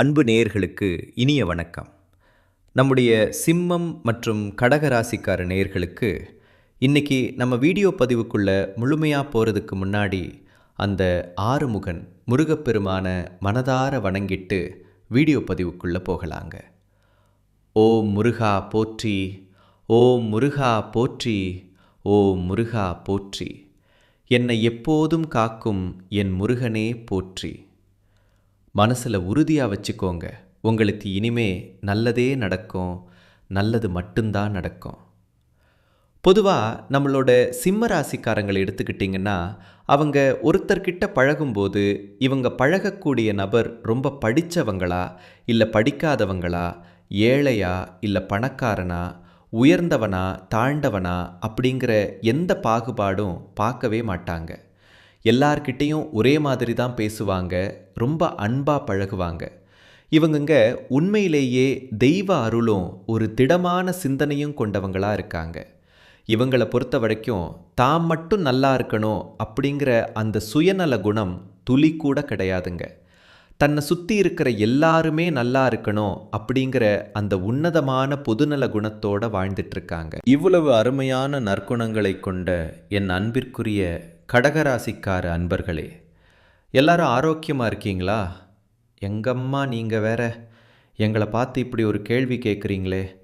அன்பு நேயர்களுக்கு இனிய வணக்கம். நம்முடைய சிம்மம் மற்றும் கடகராசிக்கார நேயர்களுக்கு இன்னைக்கு நம்ம வீடியோ பதிவுக்குள்ளே முழுமையாக போகிறதுக்கு முன்னாடி அந்த ஆறுமுகன் முருகப்பெருமான மனதார வணங்கிட்டு வீடியோ பதிவுக்குள்ளே போகலாங்க. ஓம் முருகா போற்றி ஓம் முருகா போற்றி ஓம் முருகா போற்றி. என்னை எப்போதும் காக்கும் என் முருகனே போற்றி. மனசில் உறுதியாக வச்சுக்கோங்க. உங்களுக்கு இனிமே நல்லதே நடக்கும். நல்லது மட்டும்தான் நடக்கும். பொதுவாக நம்மளோட சிம்ம ராசிக்காரங்களை எடுத்துக்கிட்டிங்கன்னா அவங்க ஒருத்தர்கிட்ட பழகும்போது இவங்க பழகக்கூடிய நபர் ரொம்ப படித்தவங்களா இல்லை படிக்காதவங்களா ஏழையா இல்லை பணக்காரனா உயர்ந்தவனா தாழ்ந்தவனா அப்படிங்கிற எந்த பாகுபாடும் பார்க்கவே மாட்டாங்க. எல்லார்கிட்டேயும் ஒரே மாதிரி தான் பேசுவாங்க ரொம்ப அன்பாக பழகுவாங்க. இவங்கங்க உண்மையிலேயே தெய்வ அருளும் ஒரு திடமான சிந்தனையும் கொண்டவங்களாக இருக்காங்க. இவங்களை பொறுத்த வரைக்கும் தாம் மட்டும் நல்லா இருக்கணும் அப்படிங்கிற அந்த சுயநல குணம் துளி கூட கிடையாதுங்க. தன்னை சுற்றி இருக்கிற எல்லாருமே நல்லா இருக்கணும் அப்படிங்கிற அந்த உன்னதமான பொதுநல குணத்தோடு வாழ்ந்துட்டுருக்காங்க இவ்வளவு அருமையான நற்குணங்களை கொண்ட என் அன்பிற்குரிய கடகராசிக்கார அன்பர்களே எல்லாரும் ஆரோக்கியமாக இருக்கீங்களா? எங்கம்மா நீங்கள் வேற? எங்களை பார்த்து இப்படி ஒரு கேள்வி கேட்குறீங்களே.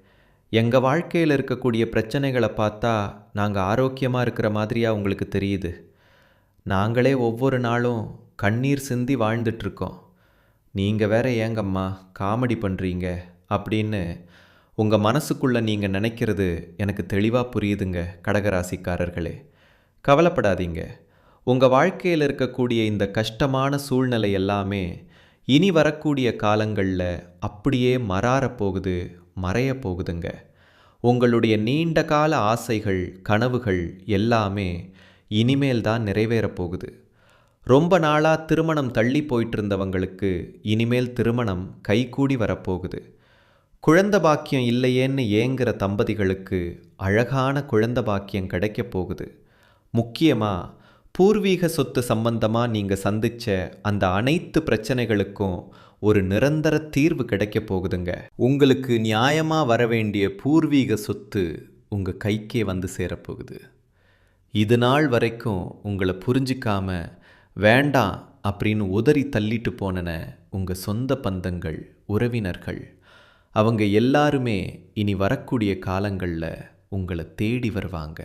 எங்கள் வாழ்க்கையில் இருக்கக்கூடிய பிரச்சனைகளை பார்த்தா நாங்கள் ஆரோக்கியமாக இருக்கிற மாதிரியா உங்களுக்கு தெரியுது. நாங்களே ஒவ்வொரு நாளும் கண்ணீர் சிந்தி வாழ்ந்துட்டுருக்கோம். நீங்கள் வேற ஏங்கம்மா காமெடி பண்ணுறீங்க அப்படின்னு உங்கள் மனசுக்குள்ளே நீங்கள் நினைக்கிறது எனக்கு தெளிவாக புரியுதுங்க கடகராசிக்காரர்களே. கவலைப்படாதீங்க. உங்கள் வாழ்க்கையில் இருக்கக்கூடிய இந்த கஷ்டமான சூழ்நிலை எல்லாமே இனி வரக்கூடிய காலங்களில் அப்படியே மறாரப் போகுது மறைய போகுதுங்க. உங்களுடைய நீண்ட கால ஆசைகள் கனவுகள் எல்லாமே இனிமேல் தான் நிறைவேறப் போகுது. ரொம்ப நாளாக திருமணம் தள்ளி போயிட்டு இருந்தவங்களுக்கு இனிமேல் திருமணம் கைகூடி வரப்போகுது குழந்த பாக்கியம் இல்லையேன்னு ஏங்குற தம்பதிகளுக்கு அழகான குழந்த பாக்கியம் கிடைக்கப் போகுது. முக்கியமாக பூர்வீக சொத்து சம்பந்தமாக நீங்கள் சந்திச்ச அந்த அனைத்து பிரச்சனைகளுக்கும் ஒரு நிரந்தர தீர்வு கிடைக்க போகுதுங்க. உங்களுக்கு நியாயமாக வர வேண்டிய பூர்வீக சொத்து உங்கள் கைக்கே வந்து சேரப்போகுது இது நாள் வரைக்கும் உங்களை புரிஞ்சிக்காம வேண்டாம் அப்படின்னு உதறி தள்ளிட்டு போனன உங்கள் சொந்த பந்தங்கள் உறவினர்கள். அவங்க எல்லாருமே இனி வரக்கூடிய காலங்களில் உங்களை தேடி வருவாங்க.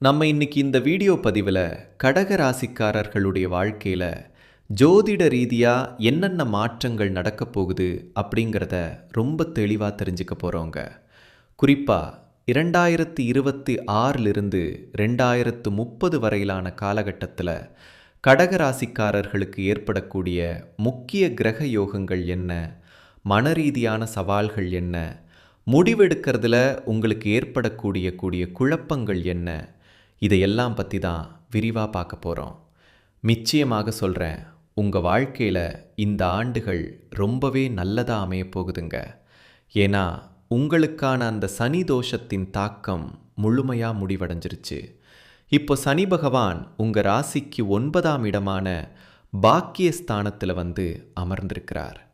நம்ம இன்னைக்கு இந்த வீடியோ பதிவில் கடக ராசிக்காரர்களுடைய வாழ்க்கையில் ஜோதிட ரீதியாக என்னென்ன மாற்றங்கள் நடக்கப் போகுது அப்படிங்கிறத ரொம்ப தெளிவாக தெரிஞ்சுக்க போகிறோங்க குறிப்பாக இரண்டாயிரத்தி இருபத்தி ஆறிலிருந்து ரெண்டாயிரத்து முப்பது வரையிலான காலகட்டத்தில் கடகராசிக்காரர்களுக்கு ஏற்படக்கூடிய முக்கிய கிரக யோகங்கள் என்ன? மன ரீதியான சவால்கள் என்ன? முடிவெடுக்கிறதுல உங்களுக்கு ஏற்படக்கூடிய கூடிய குழப்பங்கள் என்ன? இதையெல்லாம் பற்றி தான் விரிவாக பார்க்க போகிறோம் நிச்சயமாக சொல்கிறேன் உங்கள் வாழ்க்கையில் இந்த ஆண்டுகள் ரொம்பவே நல்லதாக அமைய போகுதுங்க. ஏன்னா உங்களுக்கான அந்த சனி தோஷத்தின் தாக்கம் முழுமையாக முடிவடைஞ்சிருச்சு. இப்போ சனி பகவான் உங்கள் ராசிக்கு ஒன்பதாம் இடமான பாக்கியஸ்தானத்தில் வந்து அமர்ந்திருக்கிறார்.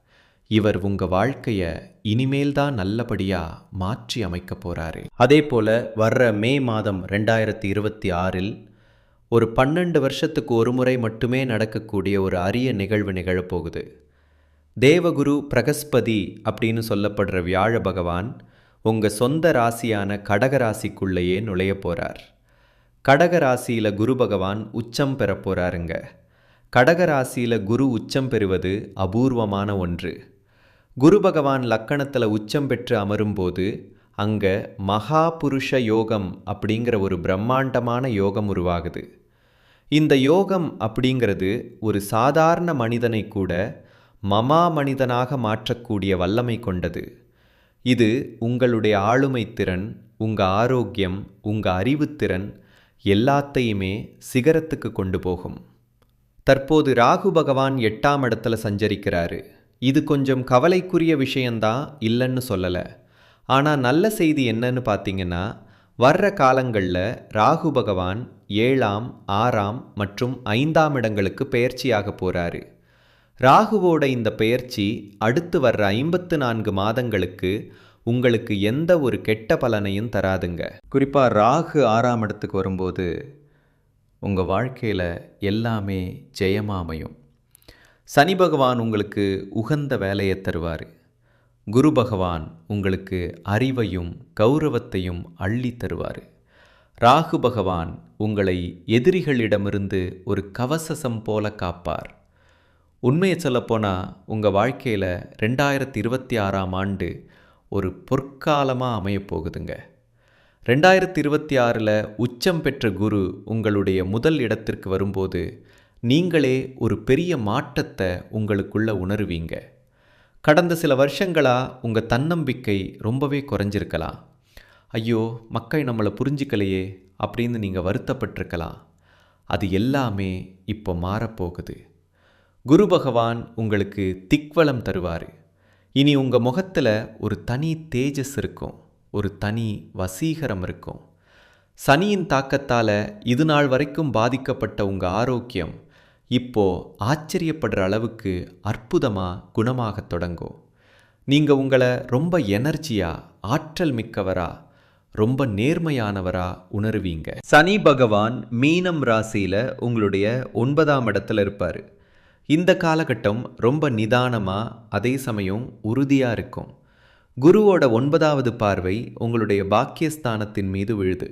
இவர் உங்க வாழ்க்கைய இனிமேல் தான் நல்லபடியா மாற்றி அமைக்க போறாரு. அதே போல வர்ற மே மாதம் ரெண்டாயிரத்தி இருபத்தி ஆறில் ஒரு பன்னெண்டு வருஷத்துக்கு ஒரு முறை மட்டுமே நடக்கக்கூடிய ஒரு அரிய நிகழ்வு நிகழப்போகுது தேவகுரு பிரகஸ்பதி அப்படின்னு சொல்லப்படுற வியாழ பகவான் உங்க சொந்த ராசியான கடக ராசிக்குள்ளேயே நுழைய போறார். கடக ராசியில குரு பகவான் உச்சம் பெற போறாருங்க. கடகராசியில் குரு உச்சம் பெறுவது அபூர்வமான ஒன்று. குரு பகவான் லக்கணத்தில் உச்சம் பெற்று அமரும்போது அங்கே மகா புருஷ யோகம் அப்படிங்கிற ஒரு பிரம்மாண்டமான யோகம் உருவாகுது. இந்த யோகம் அப்படிங்கிறது ஒரு சாதாரண மனிதனை கூட மமா மனிதனாக மாற்றக்கூடிய வல்லமை கொண்டது. இது உங்களுடைய ஆளுமை திறன் உங்கள் ஆரோக்கியம் உங்கள் அறிவுத்திறன் எல்லாத்தையுமே சிகரத்துக்கு கொண்டு போகும். தற்போது ராகு பகவான் எட்டாம் இடத்துல சஞ்சரிக்கிறாரு. இது கொஞ்சம் கவலைக்குரிய விஷயந்தான் இல்லைன்னு சொல்லலை. ஆனால் நல்ல செய்தி என்னன்னு பார்த்தீங்கன்னா வர்ற காலங்களில் ராகு பகவான் ஏழாம் ஆறாம் மற்றும் ஐந்தாம் இடங்களுக்கு பெயர்ச்சியாக போகிறாரு ராகுவோட இந்த பெயர்ச்சி அடுத்து வர்ற ஐம்பத்து நான்கு மாதங்களுக்கு உங்களுக்கு எந்த ஒரு கெட்ட பலனையும் தராதுங்க. குறிப்பாக ராகு ஆறாம் இடத்துக்கு வரும்போது உங்கள் வாழ்க்கையில் எல்லாமே ஜெயமாமையும். சனி பகவான் உங்களுக்கு உகந்த வேலையை தருவார். குரு பகவான் உங்களுக்கு அறிவையும் கௌரவத்தையும் அள்ளி தருவார். ராகு பகவான் உங்களை எதிரிகளிடமிருந்து ஒரு கவசசம் போல காப்பார். உண்மையை சொல்லப்போனால் உங்கள் வாழ்க்கையில் ரெண்டாயிரத்தி இருபத்தி ஆறாம் ஆண்டு ஒரு பொற்காலமாக அமையப் போகுதுங்க. ரெண்டாயிரத்தி இருபத்தி ஆறில் உச்சம் பெற்ற குரு உங்களுடைய முதல் இடத்திற்கு வரும்போது நீங்களே ஒரு பெரிய மாற்றத்தை உங்களுக்குள்ள உணருவீங்க. கடந்த சில வருஷங்களாக உங்கள் தன்னம்பிக்கை ரொம்பவே குறைஞ்சிருக்கலாம். ஐயோ மக்கள் நம்மளை புரிஞ்சிக்கலையே அப்படின்னு நீங்கள் வருத்தப்பட்டிருக்கலாம். அது எல்லாமே இப்போ மாறப்போகுது. குரு பகவான் உங்களுக்கு திக்வலம் தருவார். இனி உங்கள் முகத்தில் ஒரு தனி தேஜஸ் இருக்கும். ஒரு தனி வசீகரம் இருக்கும். சனியின் தாக்கத்தால் இது நாள் வரைக்கும் பாதிக்கப்பட்ட உங்கள் ஆரோக்கியம் இப்போ ஆச்சரியப்படுற அளவுக்கு அற்புதமாக குணமாக தொடங்கும். நீங்கள் உங்களை ரொம்ப எனர்ஜியாக ஆற்றல் மிக்கவரா ரொம்ப நேர்மையானவரா உணருவீங்க. சனி பகவான் மீனம் ராசியில் உங்களுடைய ஒன்பதாம் இடத்துல இருப்பார். இந்த காலகட்டம் ரொம்ப நிதானமாக அதே சமயம் உறுதியாக இருக்கும். குருவோட ஒன்பதாவது பார்வை உங்களுடைய பாக்கியஸ்தானத்தின் மீது விழுது.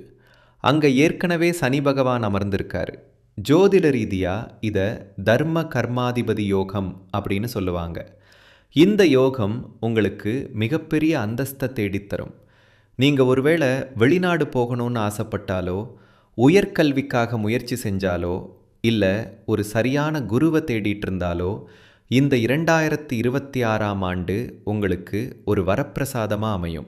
அங்கே ஏற்கனவே சனி பகவான் அமர்ந்திருக்காரு. ஜோதிட ரீதியாக இதை தர்ம கர்மாதிபதி யோகம் அப்படின்னு சொல்லுவாங்க. இந்த யோகம் உங்களுக்கு மிகப்பெரிய அந்தஸ்தை தேடித்தரும். நீங்கள் ஒருவேளை வெளிநாடு போகணும்னு ஆசைப்பட்டாலோ உயர்கல்விக்காக முயற்சி செஞ்சாலோ இல்லை ஒரு சரியான குருவை தேடிட்டு இருந்தாலோ இந்த இரண்டாயிரத்தி இருபத்தி ஆறாம் ஆண்டு உங்களுக்கு ஒரு வரப்பிரசாதமாக அமையும்.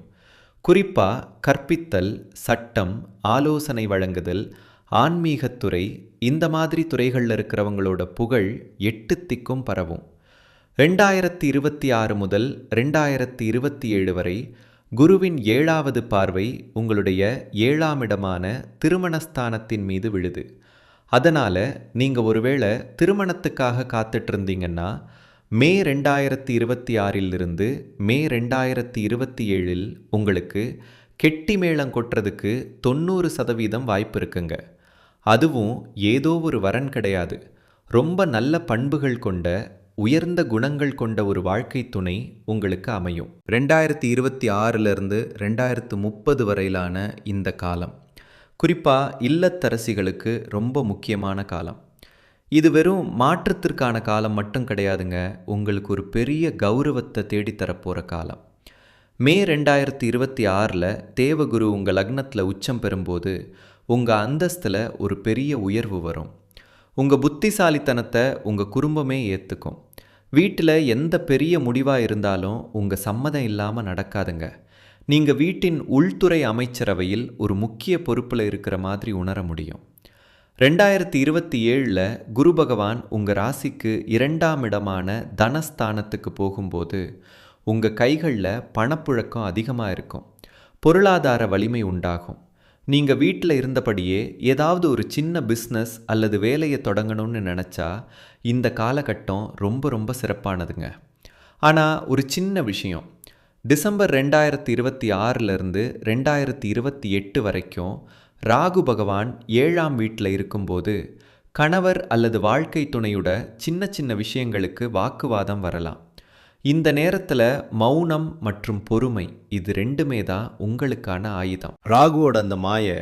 குறிப்பாக கற்பித்தல் சட்டம் ஆலோசனை வழங்குதல் ஆன்மீகத்துறை இந்த மாதிரி துறைகளில் இருக்கிறவங்களோட புகழ் எட்டு திக்கும் பரவும். ரெண்டாயிரத்தி இருபத்தி ஆறு முதல் ரெண்டாயிரத்தி இருபத்தி ஏழு வரை குருவின் ஏழாவது பார்வை உங்களுடைய ஏழாம் இடமான திருமணஸ்தானத்தின் மீது விழுது. அதனால் நீங்கள் ஒருவேளை திருமணத்துக்காக காத்துட்ருந்தீங்கன்னா மே ரெண்டாயிரத்தி இருபத்தி ஆறிலிருந்து மே ரெண்டாயிரத்தி இருபத்தி ஏழில் உங்களுக்கு கெட்டி மேளம் கொட்டுறதுக்கு தொண்ணூறு சதவீதம் வாய்ப்பு இருக்குங்க. அதுவும் ஏதோ ஒரு வரன் கிடையாது. ரொம்ப நல்ல பண்புகள் கொண்ட உயர்ந்த குணங்கள் கொண்ட ஒரு வாழ்க்கை துணை உங்களுக்கு அமையும். ரெண்டாயிரத்தி இருபத்தி ஆறிலிருந்து ரெண்டாயிரத்து முப்பது வரையிலான இந்த காலம். குறிப்பாக இல்லத்தரசிகளுக்கு ரொம்ப முக்கியமான காலம். இது வெறும் மாற்றத்திற்கான காலம் மட்டும் கிடையாதுங்க உங்களுக்கு ஒரு பெரிய கௌரவத்தை தேடித்தரப்போகிற காலம். மே ரெண்டாயிரத்தி இருபத்தி ஆறில் தேவகுரு உங்கள் லக்னத்தில் உச்சம் பெறும்போது உங்கள் அந்தஸ்தில் ஒரு பெரிய உயர்வு வரும். உங்கள் புத்திசாலித்தனத்தை உங்கள் குடும்பமே ஏற்றுக்கும் வீட்டில் எந்த பெரிய முடிவாக இருந்தாலும் உங்கள் சம்மதம் இல்லாமல் நடக்காதுங்க. நீங்கள் வீட்டின் உள்துறை அமைச்சரவையில் ஒரு முக்கிய பொறுப்பில் இருக்கிற மாதிரி உணர முடியும். ரெண்டாயிரத்தி இருபத்தி ஏழில் குரு பகவான் உங்கள் ராசிக்கு இரண்டாம் இடமான தனஸ்தானத்துக்கு போகும்போது உங்கள் கைகளில் பணப்புழக்கம் அதிகமாக இருக்கும். பொருளாதார வலிமை உண்டாகும். நீங்கள் வீட்டில் இருந்தபடியே ஏதாவது ஒரு சின்ன பிஸ்னஸ் அல்லது வேலையை தொடங்கணும்னு நினச்சா இந்த காலகட்டம் ரொம்ப ரொம்ப சிறப்பானதுங்க. ஆனால் ஒரு சின்ன விஷயம். டிசம்பர் ரெண்டாயிரத்தி இருபத்தி ஆறிலிருந்து ரெண்டாயிரத்தி இருபத்தி எட்டு வரைக்கும் ராகு பகவான் ஏழாம் வீட்டில் இருக்கும்போது கணவர் அல்லது வாழ்க்கை துணையுட சின்ன சின்ன விஷயங்களுக்கு வாக்குவாதம் வரலாம். இந்த நேரத்தில் மௌனம் மற்றும் பொறுமை இது ரெண்டுமே தான் உங்களுக்கான ஆயுதம். ராகுவோட அந்த மாயை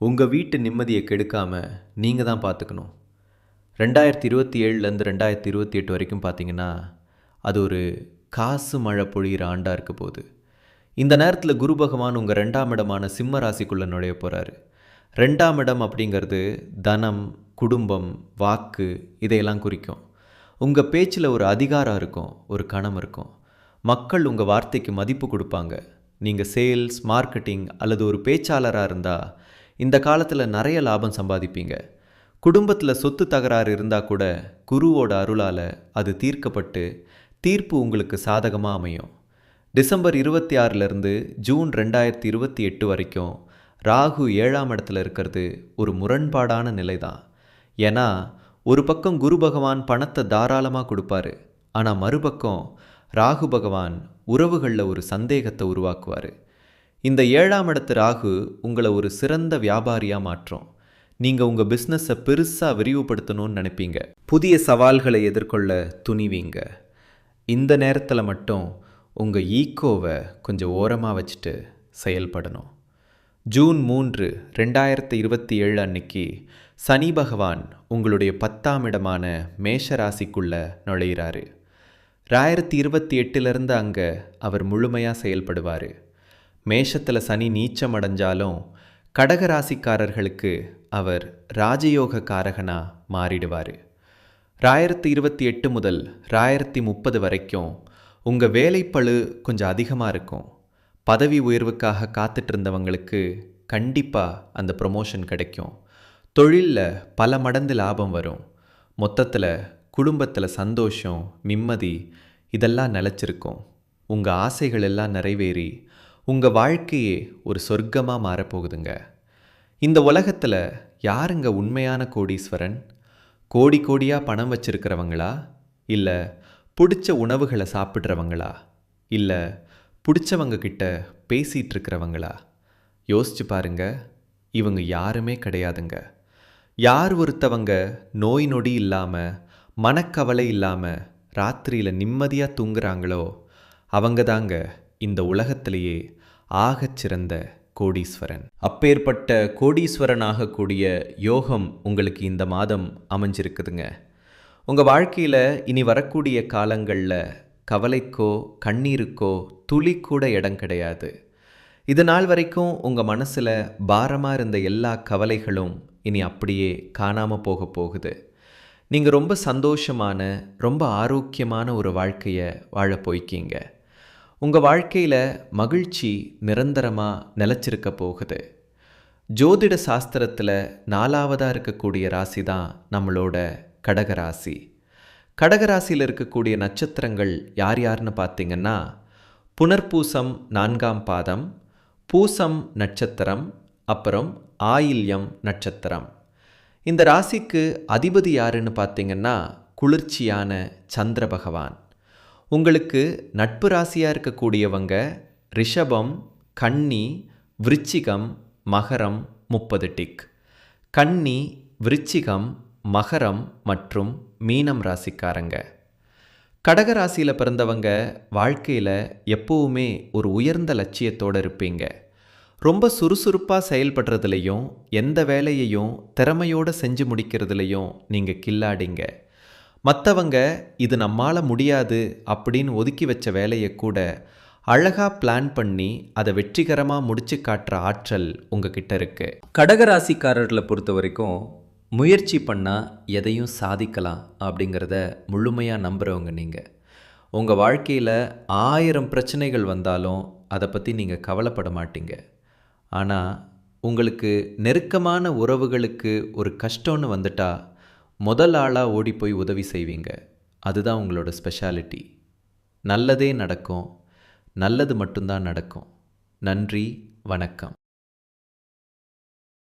உங்கள் வீட்டு நிம்மதியை கெடுக்காமல் நீங்கள் தான் பார்த்துக்கணும் ரெண்டாயிரத்தி இருபத்தி ஏழுலேருந்து ரெண்டாயிரத்தி இருபத்தி எட்டு வரைக்கும் பார்த்தீங்கன்னா அது ஒரு காசு மழை பொழிகிற ஆண்டாக இருக்க போகுது. இந்த நேரத்தில் குரு பகவான் உங்கள் ரெண்டாம் இடமான சிம்ம ராசிக்குள்ளே நுழைய போகிறாரு ரெண்டாம் இடம் அப்படிங்கிறது தனம் குடும்பம் வாக்கு இதையெல்லாம் குறிக்கும். உங்கள் பேச்சில் ஒரு அதிகாரம் இருக்கும் ஒரு கணம் இருக்கும். மக்கள் உங்கள் வார்த்தைக்கு மதிப்பு கொடுப்பாங்க. நீங்கள் சேல்ஸ் மார்க்கெட்டிங் அல்லது ஒரு பேச்சாளராக இருந்தால் இந்த காலத்தில் நிறைய லாபம் சம்பாதிப்பீங்க. குடும்பத்தில் சொத்து தகராறு இருந்தால் கூட குருவோட அருளால் அது தீர்க்கப்பட்டு தீர்ப்பு உங்களுக்கு சாதகமாக அமையும். டிசம்பர் இருபத்தி ஆறிலிருந்து ஜூன் ரெண்டாயிரத்தி இருபத்தி எட்டு வரைக்கும் ராகு ஏழாம் இடத்துல இருக்கிறது ஒரு முரண்பாடான நிலை தான் ஏன்னா ஒரு பக்கம் குரு பகவான் பணத்தை தாராளமாக கொடுப்பாரு. ஆனால் மறுபக்கம் ராகு பகவான் உறவுகளில் ஒரு சந்தேகத்தை உருவாக்குவார். இந்த ஏழாம் இடத்து ராகு உங்களை ஒரு சிறந்த வியாபாரியாக மாற்றும். நீங்கள் உங்கள் பிஸ்னஸை பெருசாக விரிவுபடுத்தணும்னு நினைப்பீங்க. புதிய சவால்களை எதிர்கொள்ள துணிவீங்க. இந்த நேரத்தில் மட்டும் உங்கள் ஈக்கோவை கொஞ்சம் ஓரமாக வச்சுட்டு செயல்படணும். ஜூன் மூன்று ரெண்டாயிரத்தி இருபத்தி ஏழு அன்னைக்கு சனி பகவான் உங்களுடைய பத்தாம் இடமான மேஷ ராசிக்குள்ளே நுழையிறாரு. ரெண்டாயிரத்தி இருபத்தி எட்டிலிருந்து அங்கே அவர் முழுமையாக செயல்படுவார். மேஷத்தில் சனி நீச்சம் அடைஞ்சாலும் கடக ராசிக்காரர்களுக்கு அவர் ராஜயோக காரகனாக மாறிடுவார். ராயிரத்தி இருபத்தி எட்டு முதல் ராயிரத்தி முப்பது வரைக்கும் உங்கள் வேலைப்பழு கொஞ்சம் அதிகமாக இருக்கும். பதவி உயர்வுக்காக காத்துட்டு இருந்தவங்களுக்கு கண்டிப்பாக அந்த ப்ரொமோஷன் கிடைக்கும். தொழிலில் பல மடங்கு லாபம் வரும். மொத்தத்தில் குடும்பத்தில் சந்தோஷம் நிம்மதி இதெல்லாம் நிலச்சிருக்கும். உங்கள் ஆசைகள் எல்லாம் நிறைவேறி உங்கள் வாழ்க்கையே ஒரு சொர்க்கமாக மாறப்போகுதுங்க. இந்த உலகத்தில் யாருங்க உண்மையான கோடீஸ்வரன்? கோடி கோடியாக பணம் வச்சிருக்கிறவங்களா? இல்லை பிடிச்ச உணவுகளை சாப்பிட்றவங்களா? இல்லை பிடிச்சவங்க கிட்ட பேசிகிட்டு இருக்கிறவங்களா யோசிச்சு பாருங்க. இவங்க யாருமே கிடையாதுங்க. யார் ஒருத்தவங்க நோய் நொடி இல்லாமல் மனக்கவலை இல்லாமல் ராத்திரியில் நிம்மதியாக தூங்குறாங்களோ அவங்க தாங்க இந்த உலகத்திலேயே ஆகச்சிறந்த கோடீஸ்வரன். அப்பேற்பட்ட கோடீஸ்வரன் ஆகக்கூடிய யோகம் உங்களுக்கு இந்த மாதம் அமைஞ்சிருக்குதுங்க. உங்கள் வாழ்க்கையில் இனி வரக்கூடிய காலங்களில் கவலைக்கோ கண்ணீருக்கோ துளி கூட இடம் கிடையாது. இது நாள் வரைக்கும் உங்கள் மனசில் பாரமாக இருந்த எல்லா கவலைகளும் இனி அப்படியே காணாமல் போக போகுது. நீங்கள் ரொம்ப சந்தோஷமான ரொம்ப ஆரோக்கியமான ஒரு வாழ்க்கையை வாழ போய்க்கீங்க. உங்கள் வாழ்க்கையில் மகிழ்ச்சி நிரந்தரமாக நிலச்சிருக்க போகுது. ஜோதிட சாஸ்திரத்தில் நாலாவதாக இருக்கக்கூடிய ராசி தான் நம்மளோட கடகராசி. கடகராசியில் இருக்கக்கூடிய நட்சத்திரங்கள் யார் யாருன்னு பார்த்தீங்கன்னா புனர்பூசம் நான்காம் பாதம் பூசம் நட்சத்திரம் அப்புறம் ஆயில்யம் நட்சத்திரம். இந்த ராசிக்கு அதிபதி யாருன்னு பார்த்தீங்கன்னா குளிர்ச்சியான சந்திர பகவான். உங்களுக்கு நட்பு ராசியாக இருக்கக்கூடியவங்க ரிஷபம் கன்னி விருச்சிகம் மகரம் முப்பது டிக். கன்னி விருச்சிகம் மகரம் மற்றும் மீனம் ராசிக்காரங்க. கடக ராசியில் பிறந்தவங்க வாழ்க்கையில் எப்போவுமே ஒரு உயர்ந்த லட்சியத்தோடு இருப்பீங்க. ரொம்ப சுறுசுறுப்பாக செயல்படுறதுலையும் எந்த வேலையையும் திறமையோடு செஞ்சு முடிக்கிறதுலையும் நீங்கள் கில்லாடிங்க. மற்றவங்க இது நம்மால் முடியாது அப்படின்னு ஒதுக்கி வச்ச வேலையை கூட அழகாக பிளான் பண்ணி அதை வெற்றிகரமாக முடிச்சு காட்டுற ஆற்றல் உங்ககிட்ட இருக்கு. கடகராசிக்காரர்களை பொறுத்த வரைக்கும் முயற்சி பண்ணால் எதையும் சாதிக்கலாம் அப்படிங்கிறத முழுமையாக நம்புகிறவங்க நீங்கள் உங்கள் வாழ்க்கையில் ஆயிரம் பிரச்சனைகள் வந்தாலும் அதை பற்றி நீங்கள் கவலைப்பட மாட்டீங்க. ஆனால் உங்களுக்கு நெருக்கமான உறவுகளுக்கு ஒரு கஷ்டம்னு வந்துட்டால் முதல் ஆளாக ஓடி போய் உதவி செய்வீங்க. அதுதான் உங்களோட ஸ்பெஷாலிட்டி நல்லதே நடக்கும். நல்லது மட்டும்தான் நடக்கும். நன்றி வணக்கம்.